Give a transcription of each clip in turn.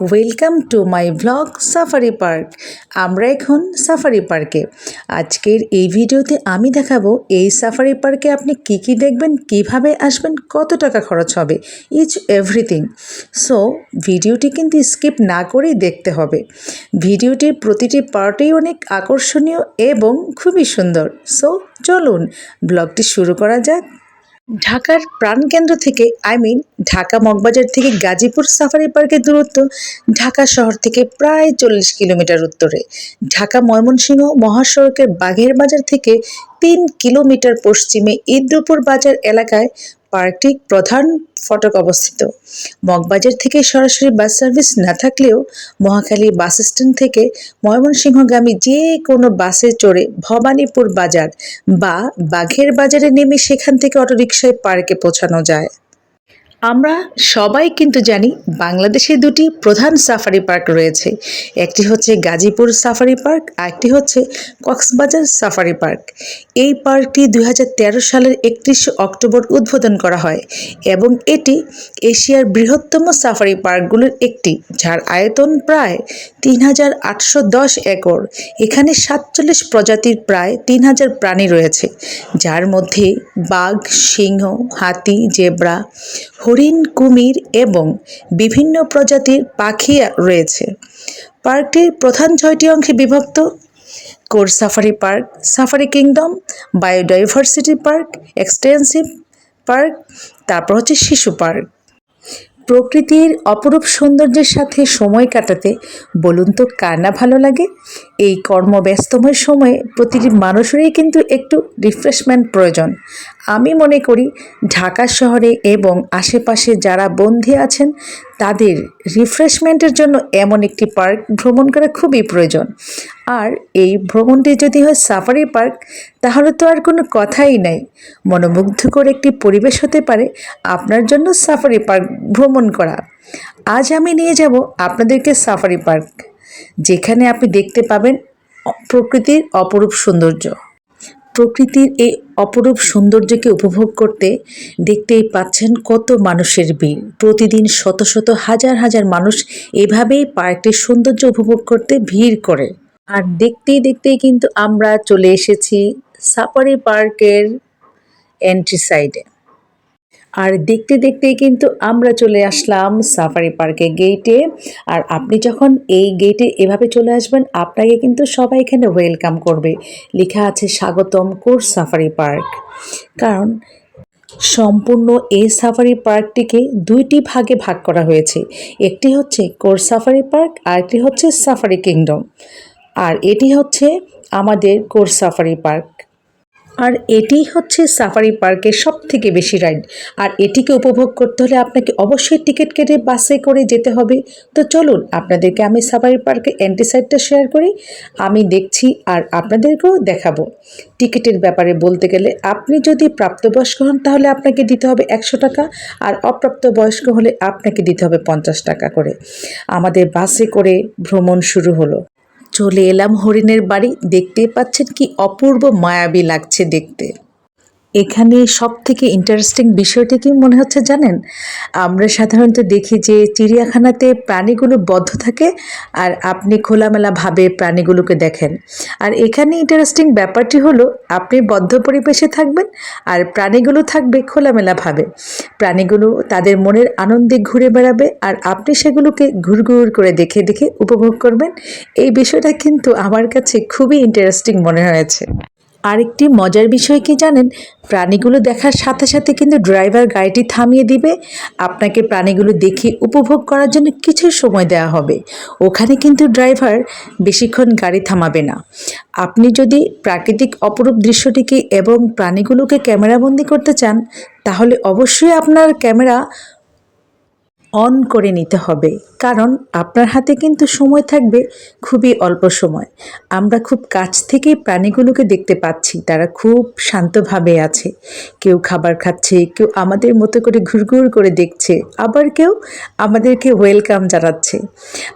Welcome to my vlog safari park আমরা এখন safari পার্কে আজকের এই ভিডিওতে আমি দেখাবো এই সাফারি পার্কে আপনি কি কি দেখবেন, কীভাবে আসবেন, কত টাকা খরচ হবে ইচ এভরিথিং সো ভিডিওটি কিন্তু স্কিপ না করেই দেখতে হবে। ভিডিওটির প্রতিটি পার্টেই অনেক আকর্ষণীয় এবং খুবই সুন্দর। সো চলুন ব্লগটি শুরু করা যাক। ঢাকার প্রাণকেন্দ্র থেকে আই মিন ঢাকা মগবাজার থেকে গাজীপুর সাফারি পার্কের দূরত্ব ঢাকা শহর থেকে প্রায় চল্লিশ কিলোমিটার উত্তরে। ঢাকা ময়মনসিংহ মহাসড়কের বাঘের বাজার থেকে তিন কিলোমিটার পশ্চিমে ইদ্রপুর বাজার এলাকায় পার্কটি প্রধান ফটক অবস্থিত। মগবাজার থেকে সরাসরি বাস সার্ভিস না থাকলেও মহাখালী বাস স্ট্যান্ড থেকে ময়মনসিংহগামী যে কোনো বাসে চড়ে ভবানীপুর বাজার বা বাঘের বাজারে নেমে সেখান থেকে অটোরিকশায় পার্কে পৌঁছানো যায়। আমরা সবাই কিন্তু জানি বাংলাদেশে দুটি প্রধান সাফারি পার্ক রয়েছে। একটি হচ্ছে গাজীপুর সাফারি পার্ক একটি হচ্ছে কক্সবাজার সাফারি পার্ক। এই পার্কটি দুই হাজার তেরো সালের একত্রিশে অক্টোবর উদ্বোধন করা হয় এবং এটি এশিয়ার বৃহত্তম সাফারি পার্কগুলোর একটি, যার আয়তন প্রায় তিন হাজার আটশো দশ একর। এখানে সাতচল্লিশ প্রজাতির প্রায় তিন হাজার প্রাণী রয়েছে, যার মধ্যে বাঘ, সিংহ, হাতি, জেব্রা হরিণ, কুমির এবং বিভিন্ন প্রজাতির পাখি রয়েছে। পার্কটির প্রধান ছয়টি অংশে বিভক্ত। Core safari park, safari kingdom, biodiversity park, extensive park, তারপর হচ্ছে শিশু পার্ক। প্রকৃতির অপরূপ সৌন্দর্যের সাথে সময় কাটাতে বলুন তো, কার না ভালো লাগে? এই কর্মব্যস্তময় সময়ে প্রতিটি মানুষেরই কিন্তু একটু রিফ্রেশমেন্ট প্রয়োজন। আমি মনে করি, ঢাকা শহরে এবং আশেপাশে যারা বন্ধী আছেন তাদের রিফ্রেশমেন্টের জন্য এমন একটি পার্ক ভ্রমণ করা খুবই প্রয়োজন। আর এই ভ্রমণটি যদি হয় সাফারি পার্ক তাহলে তো আর কোনো কথাই নাই। মনোমুগ্ধকর একটি পরিবেশ হতে পারে আপনার জন্য সাফারি পার্ক ভ্রমণ করা। আজ আমি নিয়ে যাব আপনাদেরকে সাফারি পার্ক যেখানে আপনি দেখতে পাবেন প্রকৃতির অপরূপ সৌন্দর্য। প্রকৃতির এই অপরূপ সৌন্দর্যকে উপভোগ করতে দেখতেই পাচ্ছেন কত মানুষের ভিড়। প্রতিদিন শত শত হাজার হাজার মানুষ এভাবেই পার্কটির সৌন্দর্য উপভোগ করতে ভিড় করে। আর দেখতেই দেখতেই কিন্তু আমরা চলে এসেছি সাফারি পার্কের এন্ট্রি সাইডে আর দেখতে দেখতেই কিন্তু আমরা চলে আসলাম সাফারি পার্কে গেটে আর আপনি যখন এই গেটে এভাবে চলে আসবেন, আপনাকে কিন্তু সবাই এখানে ওয়েলকাম করবে। লেখা আছে স্বাগতম কোর্স সাফারি পার্ক কারণ সম্পূর্ণ এই সাফারি পার্কটিকে দুইটি ভাগে ভাগ করা হয়েছে। একটি হচ্ছে কোর্স সাফারি পার্ক আর একটি হচ্ছে সাফারি কিংডম আর এটি হচ্ছে আমাদের কোর্স সাফারি পার্ক আর এটিই হচ্ছে সাফারি পার্কের সব থেকে বেশি রাইড আর এটিকে উপভোগ করতে হলে আপনাকে অবশ্যই টিকিট কেটে বাসে করে যেতে হবে। তো চলুন, আপনাদেরকে আমি সাফারি পার্কের অ্যান্টিসাইডটা শেয়ার করি। আমি দেখছি আর আপনাদেরকেও দেখাবো। টিকিটের ব্যাপারে বলতে গেলে, আপনি যদি প্রাপ্তবয়স্ক হন, তাহলে আপনাকে দিতে হবে একশো টাকা। আর অপ্রাপ্তবয়স্ক হলে আপনাকে দিতে হবে পঞ্চাশ টাকা করে। আমাদের বাসে করে ভ্রমণ শুরু হলো। চলে এলাম হরিণের বাড়ি। দেখতে পাচ্ছেন কি অপূর্ব মায়াবী লাগছে দেখতে। এখানে সব থেকে ইন্টারেস্টিং বিষয়টি কি মনে হচ্ছে জানেন? আমরা সাধারণত দেখি যে চিড়িয়াখানাতে প্রাণীগুলো বদ্ধ থাকে আর আপনি খোলামেলাভাবে প্রাণীগুলোকে দেখেন। আর এখানে ইন্টারেস্টিং ব্যাপারটি হলো, আপনি বদ্ধ পরিবেশে থাকবেন আর প্রাণীগুলো থাকবে খোলামেলাভাবে। প্রাণীগুলো তাদের মনের আনন্দে ঘুরে বেড়াবে আর আপনি সেগুলোকে ঘুরঘুর করে দেখে দেখে উপভোগ করবেন। এই বিষয়টা কিন্তু আমার কাছে খুবই ইন্টারেস্টিং মনে হয়েছে। আরেকটি মজার বিষয় কি জানেন? প্রাণীগুলো দেখার সাথে সাথে কিন্তু ড্রাইভার গাড়িটি থামিয়ে দিবে। আপনাকে প্রাণীগুলো দেখে উপভোগ করার জন্য কিছু সময় দেওয়া হবে। ওখানে কিন্তু ড্রাইভার বেশিক্ষণ গাড়ি থামাবে না। আপনি যদি প্রাকৃতিক অপরূপ দৃশ্যটিকে এবং প্রাণীগুলোকে ক্যামেরাবন্দি করতে চান, তাহলে অবশ্যই আপনার ক্যামেরা অন করে নিতে হবে। কারণ আপনার হাতে কিন্তু সময় থাকবে খুবই অল্প সময়। আমরা খুব কাছ থেকেই প্রাণীগুলোকে দেখতে পাচ্ছি, তারা খুব শান্তভাবে আছে। কেউ খাবার খাচ্ছে, কেউ আমাদের মতো করে ঘুরঘুর করে দেখছে, আবার কেউ আমাদেরকে ওয়েলকাম জানাচ্ছে।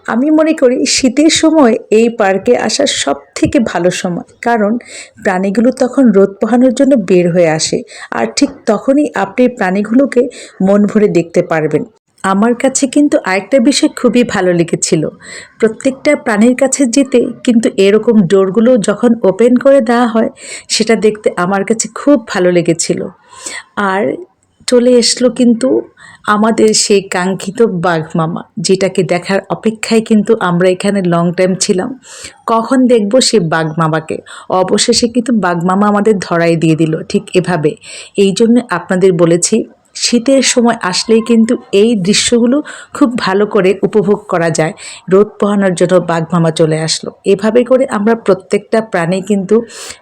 আমি মনে করি শীতের সময় এই পার্কে আসার সব থেকে ভালো সময়, কারণ প্রাণীগুলো তখন রোদ পোহানোর জন্য বের হয়ে আসে। আর ঠিক তখনই আপনি প্রাণীগুলোকে মন ভরে দেখতে পারবেন। আমার কাছে কিন্তু আরেকটা বিষয় খুবই ভালো লেগেছিল। প্রত্যেকটা প্রাণীর কাছে যেতে কিন্তু এরকম ডোরগুলো যখন ওপেন করে দেওয়া হয়, সেটা দেখতে আমার কাছে খুব ভালো লেগেছিল। আর চলে এসলো কিন্তু আমাদের সেই কাঙ্ক্ষিত বাঘ মামা, যেটাকে দেখার অপেক্ষায় কিন্তু আমরা এখানে লং টাইম ছিলাম। কখন দেখব সেই বাঘ মামাকে? অবশেষে কিন্তু বাঘ মামা আমাদের ধরাই দিয়ে দিল ঠিক এভাবে। এই জন্য আপনাদের বলেছি শীতের সময় আসলেই কিন্তু এই দৃশ্যগুলো খুব ভালো করে উপভোগ করা যায়। রোদ পোহানোর জন্য বাঘমামা চলে আসলো। এভাবে করে আমরা প্রত্যেকটা প্রাণী কিন্তু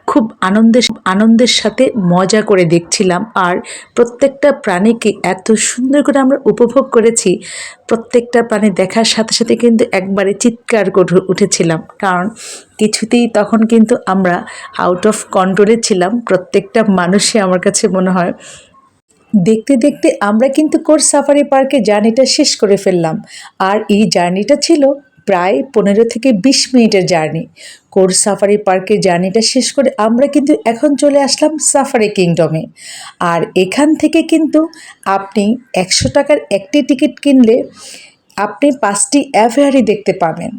খুব আনন্দের আনন্দের সাথে মজা করে দেখছিলাম। আর প্রত্যেকটা প্রাণীকে এত সুন্দর করে আমরা উপভোগ করেছি, প্রত্যেকটা প্রাণী দেখার সাথে সাথে কিন্তু একবারে চিৎকার করে উঠেছিলাম। কারণ কিছুতেই তখন কিন্তু আমরা আউট অফ কন্ট্রোলে ছিলাম। প্রত্যেকটা মানুষই আমার কাছে মনে হয় দেখতে দেখতে আমরা কিন্তু কোর্স সাফারি পার্কে জার্নিটা শেষ করে ফেললাম। আর এই জার্নিটা ছিল প্রায় পনেরো থেকে বিশ মিনিটের জার্নি। কোর্স সাফারি পার্কের জার্নিটা শেষ করে আমরা কিন্তু এখন চলে আসলাম সাফারি কিংডমে। আর এখান থেকে কিন্তু আপনি একশো টাকার একটি টিকিট কিনলে আপনি পাঁচটি অ্যাভেয়ারি দেখতে পাবেন।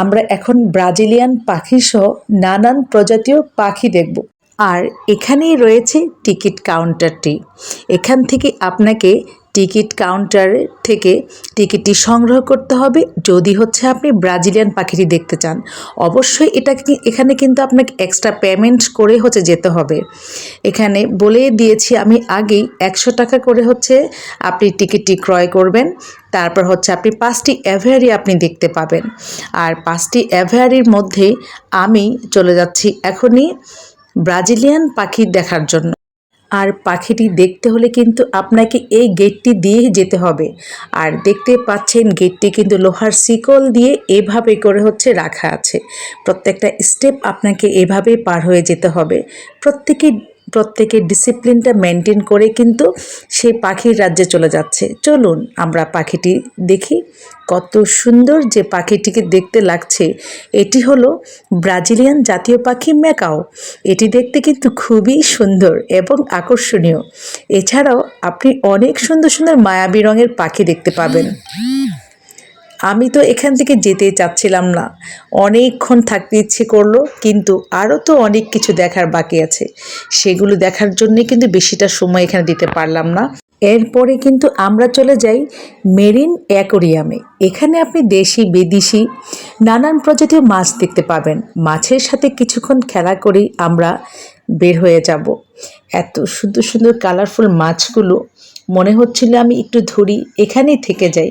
আমরা এখন ব্রাজিলিয়ান পাখিসহ নানান প্রজাতীয় পাখি দেখব। আর এখানেই রয়েছে টিকিট কাউন্টারটি। এখান থেকে আপনাকে টিকিট কাউন্টার থেকে টিকিটটি সংগ্রহ করতে হবে। যদি হচ্ছে আপনি ব্রাজিলিয়ান পাখিটি দেখতে চান, অবশ্যই এটা এখানে কিন্তু আপনাকে এক্সট্রা পেমেন্ট করে হচ্ছে যেতে হবে। এখানে বলে দিয়েছি আমি আগেই একশো টাকা করে হচ্ছে আপনি টিকিটটি ক্রয় করবেন। তারপর হচ্ছে আপনি পাঁচটি অ্যাভেয়ারি আপনি দেখতে পাবেন। আর পাঁচটি অ্যাভেয়ারির মধ্যে আমি চলে যাচ্ছি এখনই। ব্রাজিলিয়ান পাখি দেখার জন্য। আর পাখিটি দেখতে হলে কিন্তু আপনাকে এই গেটটি দিয়ে যেতে হবে। আর দেখতে পাচ্ছেন গেটটি কিন্তু লোহার শিকল দিয়ে এভাবে করে হচ্ছে রাখা আছে। প্রত্যেকটা স্টেপ আপনাকে এভাবে পার হয়ে যেতে হবে। প্রত্যেকে প্রত্যেকের ডিসিপ্লিনটা মেনটেন করে কিন্তু সেই পাখির রাজ্যে চলে যাচ্ছে। চলুন আমরা পাখিটি দেখি। কত সুন্দর যে পাখিটিকে দেখতে লাগছে। এটি হলো ব্রাজিলিয়ান জাতীয় পাখি ম্যাকাও। এটি দেখতে কিন্তু খুবই সুন্দর এবং আকর্ষণীয়। এছাড়াও আপনি অনেক সুন্দর সুন্দর মায়াবী রঙের পাখি দেখতে পাবেন। আমি তো এখান থেকে যেতে চাচ্ছিলাম না। অনেকক্ষণ থাকতে ইচ্ছে করল, কিন্তু আরও তো অনেক কিছু দেখার বাকি আছে। সেগুলো দেখার জন্যে কিন্তু বেশিটা সময় এখানে দিতে পারলাম না। এরপরে কিন্তু আমরা চলে যাই মেরিন অ্যাকোরিয়ামে। এখানে আপনি দেশি, বিদেশি, নানান প্রজাতির মাছ দেখতে পাবেন। মাছের সাথে কিছুক্ষণ খেলা করেই আমরা বের হয়ে যাব। এত সুন্দর সুন্দর কালারফুল মাছগুলো মনে হচ্ছিল আমি একটু ধরি, এখানেই থেকে যাই।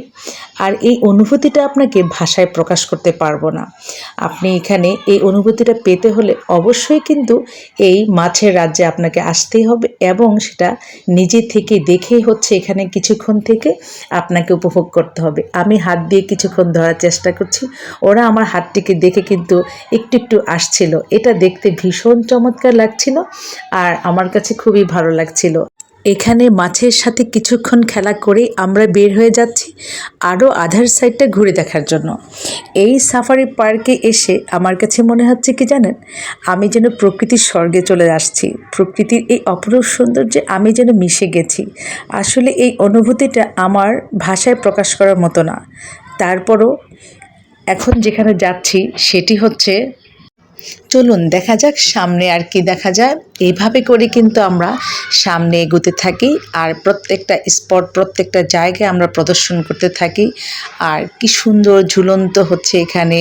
আর এই অনুভূতিটা আপনাকে ভাষায় প্রকাশ করতে পারব না। আপনি এখানে এই অনুভূতিটা পেতে হলে অবশ্যই কিন্তু এই মাছের রাজ্যে আপনাকে আসতেই হবে এবং সেটা নিজে থেকে দেখেই হচ্ছে এখানে কিছুক্ষণ থেকে আপনাকে উপভোগ করতে হবে। আমি হাত দিয়ে কিছুক্ষণ ধরার চেষ্টা করছি। ওরা আমার হাতটিকে দেখে কিন্তু একটু একটু আসছিল। এটা দেখতে ভীষণ চমৎকার লাগছিল আর আমার কাছে খুবই ভালো লাগছিল। এখানে মাছের সাথে কিছুক্ষণ খেলা করে আমরা বের হয়ে যাচ্ছি আরও আধার সাইডটা ঘুরে দেখার জন্য। এই সাফারি পার্কে এসে আমার কাছে মনে হচ্ছে কি জানেন? আমি যেন প্রকৃতির স্বর্গে চলে আসছি। প্রকৃতির এই অপরূপ সৌন্দর্যে আমি যেন মিশে গেছি। আসলে এই অনুভূতিটা আমার ভাষায় প্রকাশ করার মতো না। তারপরও এখন যেখানে যাচ্ছি সেটি হচ্ছে চলুন দেখা যাক সামনে আর কি দেখা যায়। এইভাবে করে কিন্তু আমরা সামনে এগোতে থাকি আর প্রত্যেকটা স্পট প্রত্যেকটা জায়গায় আমরা প্রদর্শন করতে থাকি। আর কি সুন্দর ঝুলন্ত হচ্ছে এখানে।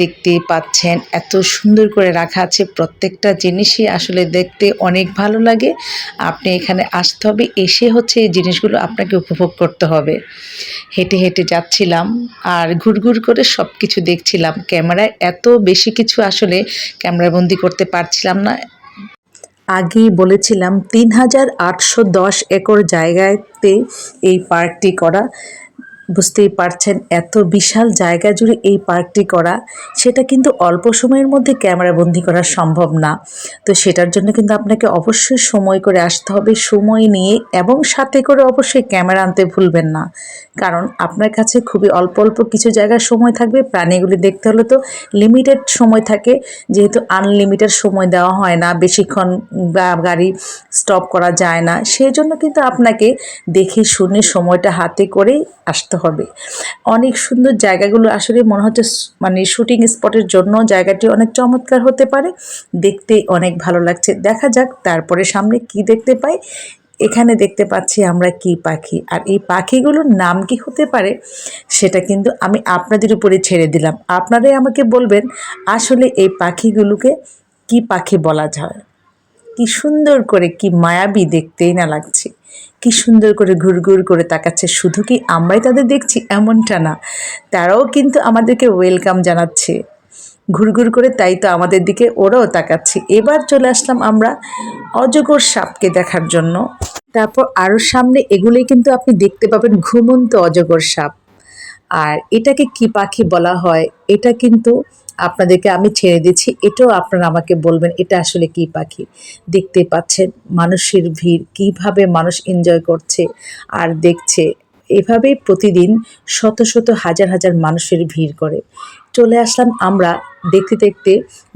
দেখতেই পাচ্ছেন, এত সুন্দর করে রাখা আছে প্রত্যেকটা জিনিসই আসলে দেখতে অনেক ভালো লাগে। আপনি এখানে আসতে হবে, এসে হচ্ছে এই জিনিসগুলো আপনাকে উপভোগ করতে হবে। হেঁটে হেঁটে যাচ্ছিলাম আর ঘুরঘুর করে সব কিছু দেখছিলাম। ক্যামেরায় এত বেশি কিছু আসলে ক্যামেরাবন্দি করতে পারছিলাম না। আগেই বলেছিলাম, তিন হাজার আটশো দশ একর জায়গাতে এই পার্কটি করা। বুঝতেই পারছেন এত বিশাল জায়গা জুড়ে এই পার্কটি করা, সেটা কিন্তু অল্প সময়ের মধ্যে ক্যামেরা বন্দি করা সম্ভব না। তো সেটার জন্য কিন্তু আপনাকে অবশ্যই সময় করে আসতে হবে, সময় নিয়ে এবং সাথে করে অবশ্যই ক্যামেরা আনতে ভুলবেন না। কারণ আপনার কাছে খুবই অল্প অল্প কিছু জায়গার সময় থাকবে, প্রাণীগুলি দেখতে হলে তো লিমিটেড সময় থাকে। যেহেতু আনলিমিটেড সময় দেওয়া হয় না, বেশিক্ষণ গাড়ি স্টপ করা যায় না সেই জন্য কিন্তু আপনাকে দেখে শুনে সময়টা হাতে করেই আসতে হবে। অনেক সুন্দর জায়গাগুলো আসলে মনে হচ্ছে মানে শুটিং স্পটের জন্য জায়গাটি অনেক চমৎকার হতে পারে। দেখতে অনেক ভালো লাগছে। দেখা যাক তারপরে সামনে কি দেখতে পাই। এখানে দেখতে পাচ্ছি আমরা কি পাখি। আর এই পাখিগুলোর নাম কি হতে পারে, সেটা কিন্তু আমি আপনাদের উপরে ছেড়ে দিলাম। আপনারাই আমাকে বলবেন, আসলে এই পাখিগুলোকে কি পাখি বলা যায়? কি সুন্দর করে, কি মায়াবী দেখতেই না লাগছে। কি সুন্দর করে ঘুরঘুর করে তাকাচ্ছে। শুধু কি আমরাই তাদের দেখছি? এমনটা না। তারাও কিন্তু আমাদেরকে ওয়েলকাম জানাচ্ছে। ঘুরঘুর করে তাই তো আমাদের দিকে ওরাও তাকাচ্ছে। এবার চলে আসলাম আমরা অজগর সাপকে দেখার জন্য। তারপর আরও সামনে এগুলোই কিন্তু আপনি দেখতে পাবেন ঘুমন্ত অজগর সাপ। আর এটাকে কি পাখি বলা হয়? এটা কিন্তু আপনাদেরকে আমি ছেড়ে দিচ্ছি। এটাও আপনারা আমাকে বলবেন, এটা আসলে কি পাখি? দেখতে পাচ্ছেন মানুষের ভিড়, কীভাবে মানুষ এনজয় করছে আর দেখছে। এভাবেই প্রতিদিন শত শত হাজার হাজার মানুষের ভিড় করে। চলে আসলাম আমরা দেখতে দেখতে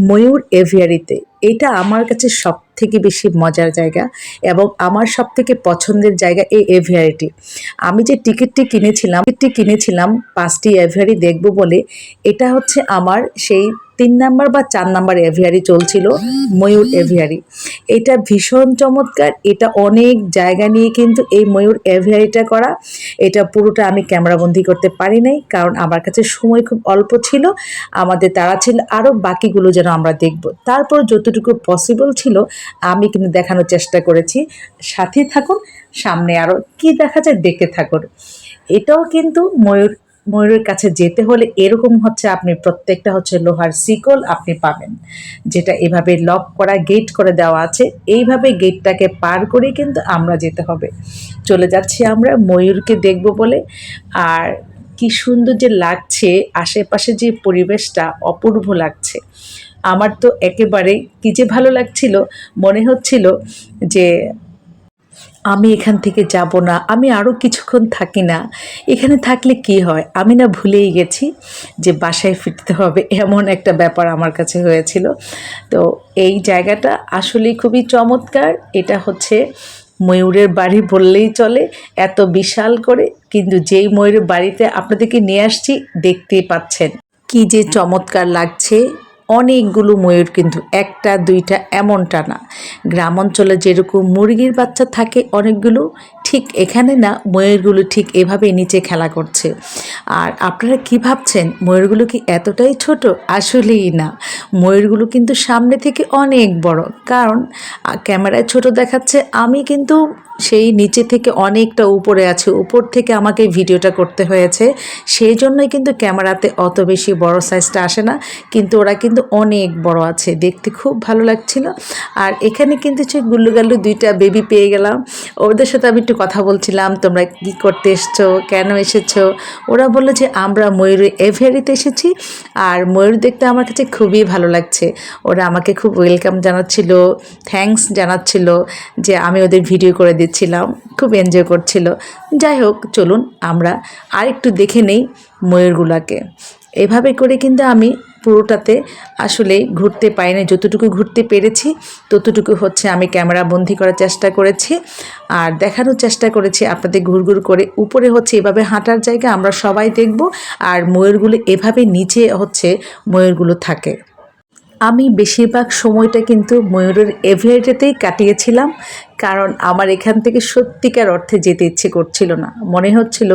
ময়ূর এভিয়ারিতে। এটা আমার কাছে সব থেকে বেশি মজার জায়গা এবং আমার সব থেকে পছন্দের জায়গা এই এভিয়ারিটি। আমি যে টিকিটটি কিনেছিলাম টিকিটটি কিনেছিলাম পাঁচটি এভিয়ারি দেখব বলে, এটা হচ্ছে আমার সেই তিন নাম্বার বা চার নাম্বার এভিয়ারি চলছিল, ময়ূর এভিয়ারি। এটা ভীষণ চমৎকার, এটা অনেক জায়গা নিয়ে কিন্তু এই ময়ূর এভিয়ারিটা করা। এটা পুরোটা আমি ক্যামেরাবন্দি করতে পারি নাই, কারণ আমার কাছে সময় খুব অল্প ছিল। আমাদের তারা ছিল আরও বাকিগুলো যেন আমরা দেখব। তারপর যতটুকু পসিবল ছিল, আমি কিন্তু দেখানোর চেষ্টা করেছি। সাথে থাকুন, সামনে আরও কি দেখা যায় দেখতে থাকুন। এটাও কিন্তু ময়ূর ময়ূরের কাছে যেতে হলে এরকম হচ্ছে আপনি প্রত্যেকটা হচ্ছে লোহার শিকল আপনি পাবেন, যেটা এভাবে লক করা গেট করে দেওয়া আছে। এইভাবে গেটটাকে পার করে কিন্তু আমরা যেতে হবে। চলে যাচ্ছি আমরা ময়ূরকে দেখব বলে। আর কি সুন্দর যে লাগছে, আশেপাশে যে পরিবেশটা অপূর্ব লাগছে। আমার তো একেবারে কী যে ভালো লাগছিল, মনে হচ্ছিল যে আমি এখান থেকে যাব না, আমি আরও কিছুক্ষণ থাকি না। এখানে থাকলে কি হয়? আমি না ভুলেই গেছি যে বাসায় ফিরতে হবে, এমন একটা ব্যাপার আমার কাছে হয়েছিল। তো এই জায়গাটা আসলেই খুবই চমৎকার। এটা হচ্ছে ময়ূরের বাড়ি বললেই চলে, এত বিশাল করে। কিন্তু যেই ময়ূরের বাড়িতে আপনাদেরকে নিয়ে আসছি, দেখতেই পাচ্ছেন। কি যে চমৎকার লাগছে। অনেকগুলো ময়ূর কিন্তু একটা, দুইটা, এমনটা না। গ্রাম অঞ্চলে যেরকম মুরগির বাচ্চা থাকে অনেকগুলো, ঠিক এখানে না ময়ূরগুলো ঠিক এভাবে নিচে খেলা করছে। আর আপনারা কি ভাবছেন, ময়ূরগুলো কি এতটাই ছোট? আসলেই না। ময়ূরগুলো কিন্তু সামনে থেকে অনেক বড়। কারণ ক্যামেরায় ছোট দেখাচ্ছে, আমি কিন্তু সেই নিচে থেকে অনেকটা উপরে আছে। উপর থেকে আমাকে ভিডিওটা করতে হয়েছে। সেই জন্যই কিন্তু ক্যামেরাতে অত বেশি বড় সাইজটা আসে না। কিন্তু ওরা কিন্তু অনেক বড় আছে। দেখতে খুব ভালো লাগছিল। আর এখানে কিন্তু সেই গুল্লু গাল্লু দুইটা বেবি পেয়ে গেলাম। ওদের সাথে আমি একটু কথা বলছিলাম, তোমরা কি করতে এসছো? কেন এসেছ? ওরা বলল যে, আমরা ময়ূর এভিয়ারিতে এসেছি। আর ময়ূর দেখতে আমার কাছে খুবই ভালো লাগছে। ওরা আমাকে খুব ওয়েলকাম জানাচ্ছিল থ্যাঙ্কস জানাচ্ছিল যে, আমি ওদের ভিডিও করে দিচ্ছিলাম খুব এনজয় করছিল। যাই হোক, চলুন আমরা আরেকটু দেখে নেই ময়ূরগুলাকে। এভাবে করে কিন্তু আমি পুরোটাতে আসলে ঘুরতে পাইনি যতটুকু ঘুরতে পেরেছি, ততটুকু হচ্ছে আমি ক্যামেরা বন্দি করার চেষ্টা করেছি। আর দেখানোর চেষ্টা করেছি, আপনাদের ঘুরঘুর করে। উপরে হচ্ছে এভাবে হাঁটার জায়গা, আমরা সবাই দেখব। আর ময়ূরগুলো এভাবে নিচে হচ্ছে ময়ূরগুলো থাকে। আমি বেশিরভাগ সময়টা কিন্তু ময়ূরের এভিয়ারিটাতেই কাটিয়েছিলাম। কারণ আমার এখান থেকে সত্যিকার অর্থে যেতে ইচ্ছে করছিল না। মনে হচ্ছিল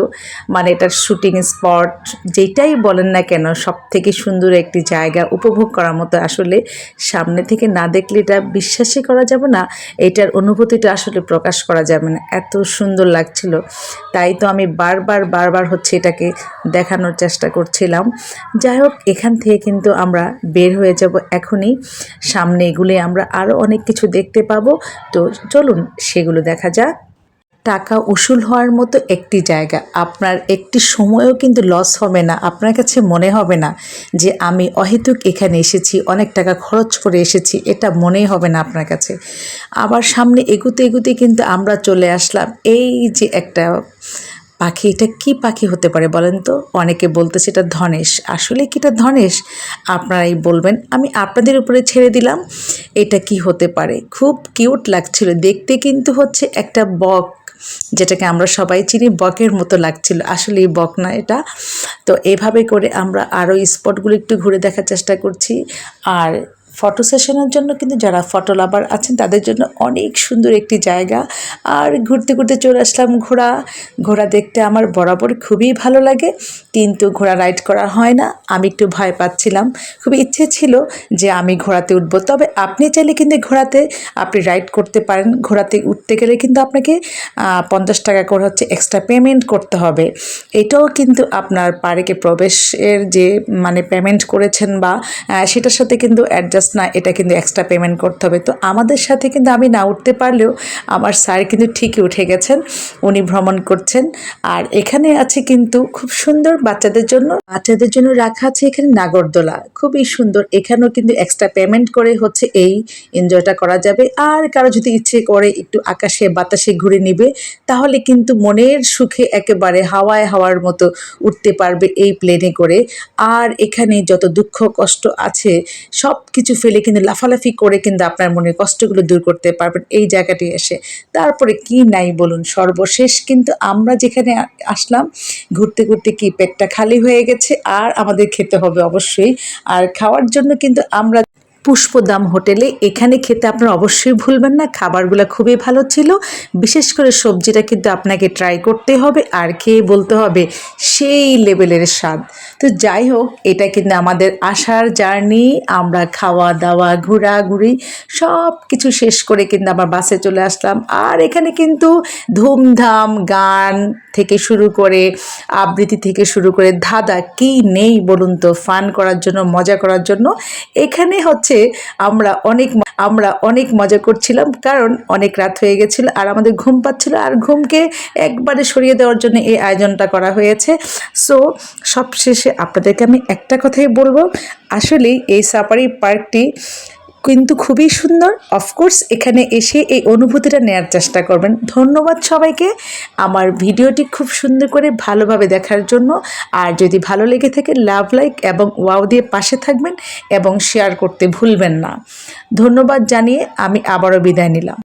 মানে এটার শুটিং স্পট যেটাই বলেন না কেন সব থেকে সুন্দর একটি জায়গা উপভোগ করার মতো। আসলে সামনে থেকে না দেখলে এটা বিশ্বাসই করা যাবে না, এটার অনুভূতিটা আসলে প্রকাশ করা যাবে না। এত সুন্দর লাগছিল। তাই তো আমি বারবার বারবার হচ্ছে এটাকে দেখানোর চেষ্টা করছিলাম। যাই হোক, এখান থেকে কিন্তু আমরা বের হয়ে যাব এখনই। সামনে এগুলি আমরা আরও অনেক কিছু দেখতে পাবো। তো চলুন সেগুলো দেখা যাক। টাকা উসুল হওয়ার মতো একটি জায়গা। আপনার একটি সময়ও কিন্তু লস হবে না। আপনার কাছে মনে হবে না যে আমি অহেতুক এখানে এসেছি, অনেক টাকা খরচ করে এসেছি, এটা মনেই হবে না আপনার কাছে। আবার সামনে এগুতে এগুতে কিন্তু আমরা চলে আসলাম। এই যে একটা পাখি, এটা কি পাখি হতে পারে বলেন তো? অনেকে বলতেছে এটা ধনেশ। আসলে কি এটা ধনেশ? আপনারাই বলবেন। আমি আপনাদের উপরে ছেড়ে দিলাম। এটা কি হতে পারে? খুব কিউট লাগছিল। দেখতে কিন্তু হচ্ছে একটা বক, যেটাকে আমরা সবাই চিনি, বকের মতো লাগছিল। আসলে এই বক না এটা। তো এভাবে করে আমরা আরও স্পটগুলো একটু ঘুরে দেখার চেষ্টা করছি। আর ফটো সেশনের জন্য কিন্তু যারা ফটো লাভার আছেন, তাদের জন্য অনেক সুন্দর একটি জায়গা। আর ঘুরতে ঘুরতে চলে আসলাম ঘোড়া। ঘোড়া দেখতে আমার বরাবর খুবই ভালো লাগে, কিন্তু ঘোড়া রাইড করা হয় না। আমি একটু ভয় পাচ্ছিলাম। খুবই ইচ্ছে ছিল যে আমি ঘোড়াতে উঠবো। তবে আপনি চাইলে কিন্তু ঘোড়াতে, আপনি রাইড করতে পারেন। ঘোড়াতে উঠতে গেলে কিন্তু আপনাকে পঞ্চাশ টাকা করে হচ্ছে এক্সট্রা পেমেন্ট করতে হবে। এটাও কিন্তু আপনার পার্কে প্রবেশের যে মানে পেমেন্ট করেছেন বা সেটার সাথে কিন্তু অ্যাডজাস্ট না, এটা কিন্তু এক্সট্রা পেমেন্ট করতে হবে। তো আমাদের সাথে কিন্তু আমি না উঠতে পারলেও আমার স্যার কিন্তু ঠিকই উঠে গেছেন, উনি ভ্রমণ করছেন। আর এখানে আছে কিন্তু খুব সুন্দর বাচ্চাদের জন্য বাচ্চাদের জন্য রাখা আছে এখানে নাগরদোলা। খুবই সুন্দর, এখানেও কিন্তু এক্সট্রা পেমেন্ট করে হচ্ছে এই এনজয়টা করা যাবে। আর কারও যদি ইচ্ছে করে একটু আকাশে, বাতাসে ঘুরে নিবে, তাহলে কিন্তু মনের সুখে একেবারে হাওয়ায় হাওয়ার মতো উঠতে পারবে এই প্লেনে করে। আর এখানে যত দুঃখ, কষ্ট আছে সব কিছু ফেলে কিন্তু লাফালাফি করে কিন্তু আপনার মনের কষ্টগুলো দূর করতে পারবেন এই জায়গাটি এসে। তারপরে কি নাই বলুন, সর্বশেষ কিন্তু আমরা যেখানে আসলাম, ঘুরতে ঘুরতে কি পেটটা খালি হয়ে গেছে, আর আমাদের খেতে হবে অবশ্যই। আর খাওয়ার জন্য কিন্তু আমরা পুষ্পদাম হোটেলে এখানে খেতে আপনারা অবশ্যই ভুলবেন না, খাবারগুলো খুবই ভালো ছিল। বিশেষ করে সবজিটা কিন্তু আপনাকে ট্রাই করতে হবে, আর খেয়ে বলতে হবে সেই লেভেলের স্বাদ। তো যাই হোক, এটা কিন্তু আমাদের আসার জার্নি, আমরা খাওয়া দাওয়া ঘোরাঘুরি সব কিছু শেষ করে কিন্তু আবার বাসে চলে আসলাম। আর এখানে কিন্তু ধুমধাম গান থেকে শুরু করে, আবৃত্তি থেকে শুরু করে, ধাঁধা কি নেই বলুন তো ফান করার জন্য, মজা করার জন্য। এখানে হচ্ছে আমরা অনেক আমরা অনেক মজা করছিলাম, কারণ অনেক রাত হয়ে গেছিল আর আমাদের ঘুম পাচ্ছিল আর ঘুমকে একবারে সরিয়ে দেওয়ার জন্য এই আয়োজনটা করা হয়েছে। সো সবশেষে আপনাদেরকে আমি একটা কথাই বলব আসলে এই সাফারি পার্কটি কিন্তু খুবই সুন্দর। অফকোর্স এখানে এসে এই অনুভূতিটা নেয়ার চেষ্টা করবেন। ধন্যবাদ সবাইকে। আমার ভিডিওটি খুব সুন্দর করে ভালোভাবে দেখার জন্য। আর যদি ভালো লেগে থাকে, লাভ, লাইক এবং ওয়াও দিয়ে পাশে থাকবেন এবং শেয়ার করতে ভুলবেন না। ধন্যবাদ জানিয়ে আমি আবারও বিদায় নিলাম।